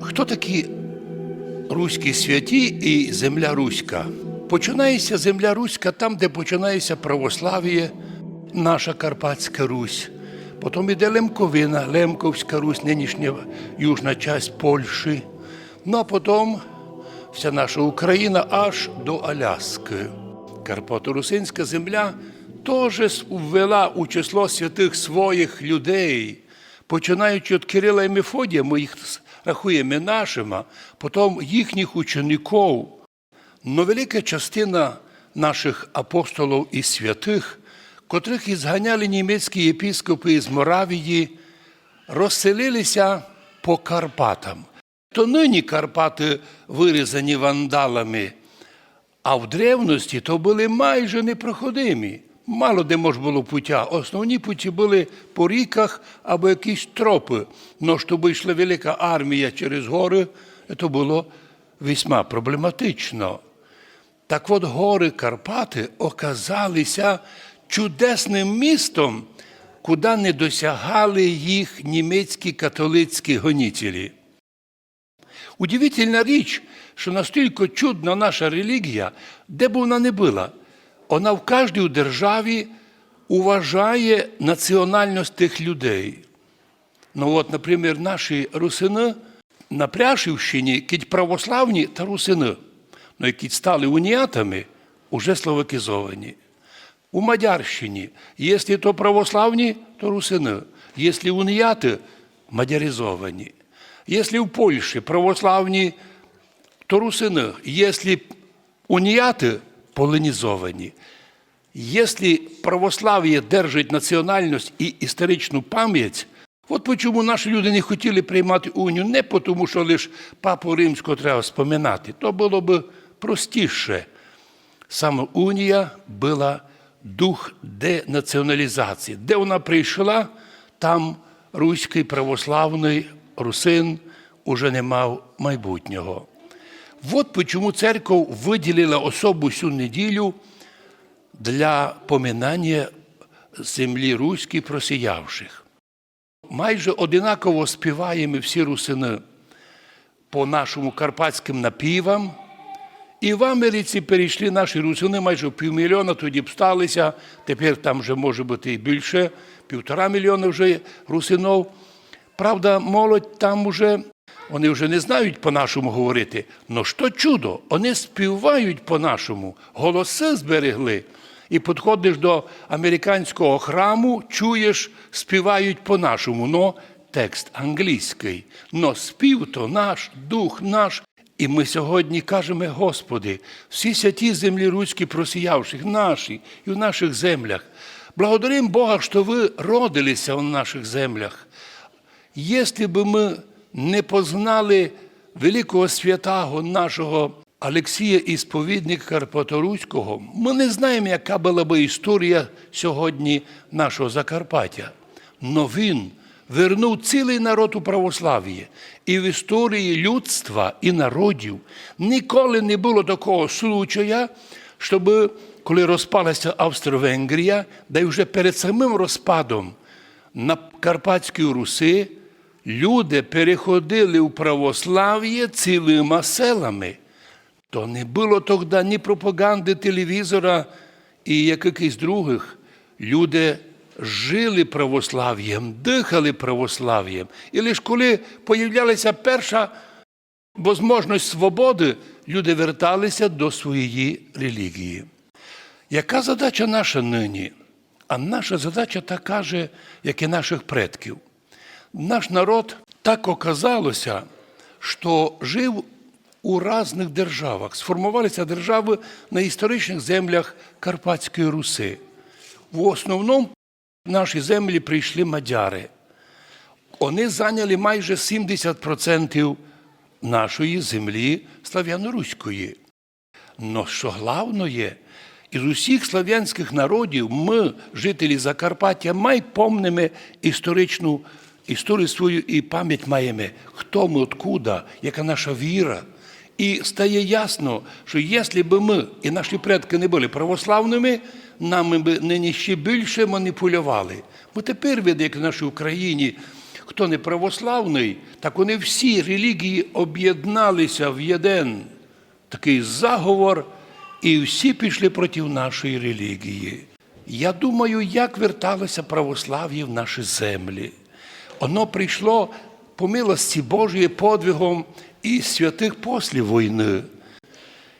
Хто такі руські святі і земля Руська? Починається земля Руська там, де починається православ'я, наша Карпатська Русь. Потім іде Лемковина, Лемковська Русь, нинішня южна часть Польщі. Ну а потім вся наша Україна аж до Аляски. Карпато-Русинська земля теж ввела у число святих своїх людей, починаючи від Кирила і Мефодія, ми їх рахуємо нашими, потім їхніх учеників. Но велика частина наших апостолів і святих, котрих ізганяли німецькі єпіскопи із Моравії, розселилися по Карпатам. То нині Карпати вирізані вандалами, а в древності то були майже непроходимі. Мало де можна було пуття. Основні путі були по ріках або якісь тропи. Но щоб йшла велика армія через гори, це було весьма проблематично. Так от гори Карпати оказалися чудесним містом, куди не досягали їх німецькі католицькі гонітелі. Удивительна річ, що настільки чудна наша релігія, де б вона не була, вона в кожній державі уважає національність тих людей. Ну от, наприклад, наші русини на Пряшівщині, кіть православні та русини, ну, які стали уніатами, уже словакізовані. У Мадярщині, якщо то православні, то русини, якщо уніяти, мадяризовані. Якщо в Польщі православні, то русини, якщо уніяти, полонізовані. Якщо православ'я держить національність і історичну пам'ять, от почому наші люди не хотіли приймати унію, не тому, що лише папу римського треба споминати, то було б простіше. Саме унія була дух денаціоналізації. Де вона прийшла, там руський православний русин уже не мав майбутнього. От чому церква виділила особу цю неділю для поминання землі руській просіявших. Майже одинаково співаємо всі русини по нашому карпатським напівам. І в Америці перейшли наші русини майже півмільйона, тоді б сталися, тепер там вже може бути і більше, півтора мільйона вже русинов. Правда, молодь там уже, вони вже не знають по-нашому говорити. Но що чудо, вони співають по-нашому, голоси зберегли. І підходиш до американського храму, чуєш, співають по-нашому, но текст англійський. Но спів то наш, дух наш. І ми сьогодні кажемо, Господи, всі святі землі руські просіявших, наші і в наших землях. Благодарим Бога, що ви родилися в наших землях. Якщо б ми не познали великого святого нашого Олексія Ісповідника Карпаторуського, ми не знаємо, яка була б історія сьогодні нашого Закарпаття. Но він вернув цілий народ у православ'я. І в історії людства і народів ніколи не було такого случая, щоб коли розпалася Австро-Венгрія, й вже перед самим розпадом на Карпатській Руси люди переходили у православ'я цілими селами. То не було тоді ні пропаганди телевізора і якихось других. Люди жили православ'ям, дихали православ'ям. І лише коли появлялася перша можливість свободи, люди верталися до своєї релігії. Яка задача наша нині? А наша задача така же, як і наших предків. Наш народ так оказалося, що жив у різних державах. Сформувалися держави на історичних землях Карпатської Руси. В основному в наші землі прийшли мадяри. Вони зайняли майже 70% нашої землі слав'яно-руської. Но що головне, із усіх слав'янських народів ми, жителі Закарпаття, май помнимо історичну історію свою і пам'ять маємо, хто ми, откуда, яка наша віра. І стає ясно, що якщо б ми і наші предки не були православними, нами б нині ще більше маніпулювали. Бо тепер видно, як в нашій Україні хто не православний, так вони всі релігії об'єдналися в єдин такий заговор, і всі пішли проти нашої релігії. Я думаю, як верталося православ'я в наші землі. Воно прийшло по милості Божої подвигом і святих послів війни.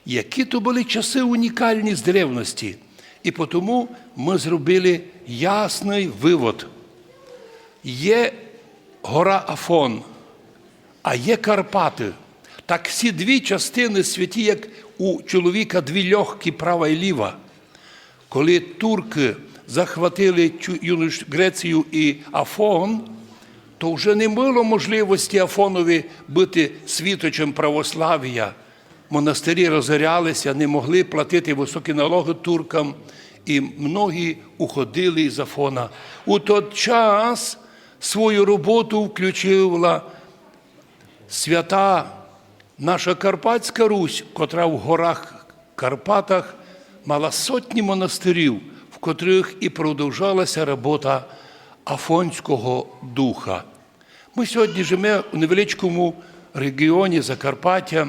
Які то були часи унікальні з древності. І тому ми зробили ясний вивод. Є гора Афон, а є Карпати. Так всі дві частини святі, як у чоловіка дві легкі, права і ліва. Коли турки захватили Грецію і Афон, то вже не було можливості Афонові бути світочем православ'я. Монастирі розорялися, не могли платити високі налоги туркам, і многі уходили із Афона. У той час свою роботу включила свята наша Карпатська Русь, котра в горах Карпатах мала сотні монастирів, в котрих і продовжалася робота Афонського духа. Ми сьогодні живемо у невеличкому регіоні Закарпаття,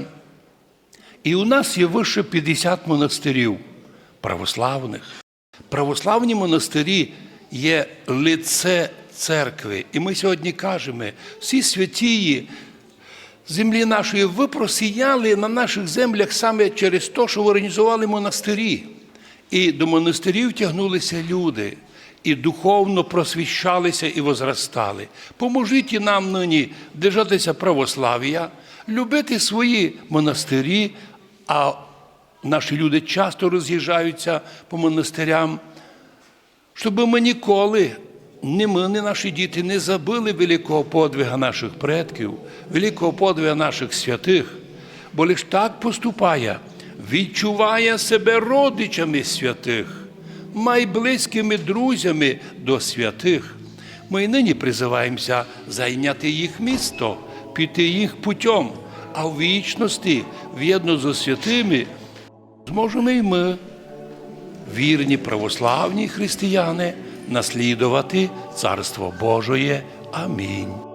і у нас є вище 50 монастирів православних. Православні монастирі є лице церкви. І ми сьогодні кажемо, всі святії землі нашої ви просіяли на наших землях саме через те, що ви організували монастирі. І до монастирів тягнулися люди, і духовно просвіщалися і возростали. Поможіть нам нині держатися православ'я, любити свої монастирі, а наші люди часто роз'їжджаються по монастирям, щоб ми ніколи, ні ми, ні наші діти не забили великого подвига наших предків, великого подвига наших святих, бо лише так поступає, відчуває себе родичами святих, майблизькими друзями до святих. Ми нині призиваємося зайняти їх місто, піти їх путем, а в вічності, в'єдно зі святими, зможемо і ми вірні православні християни наслідувати Царство Божоє. Амінь.